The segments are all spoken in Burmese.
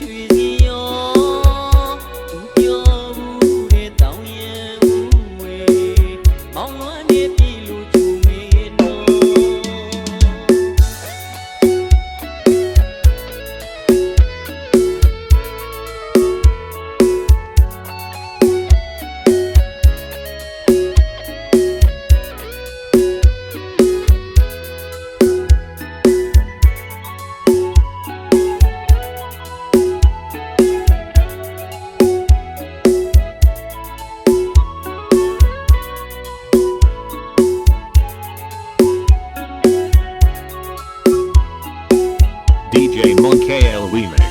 you DJ Monkey L. Remix.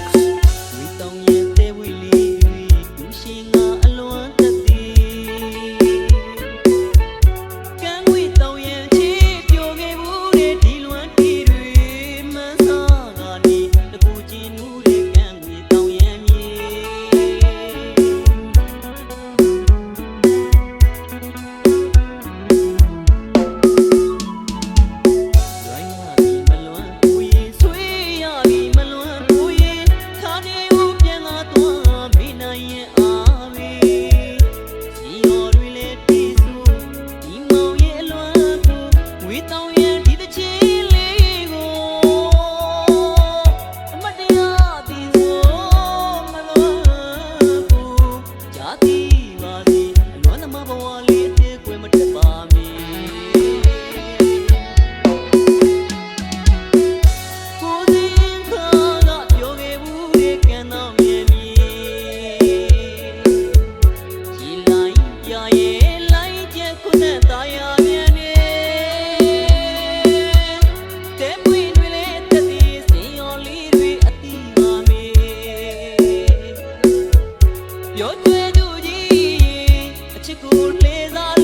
ပြောတွေ့သူကြီးအချစ်ကိုလေးစား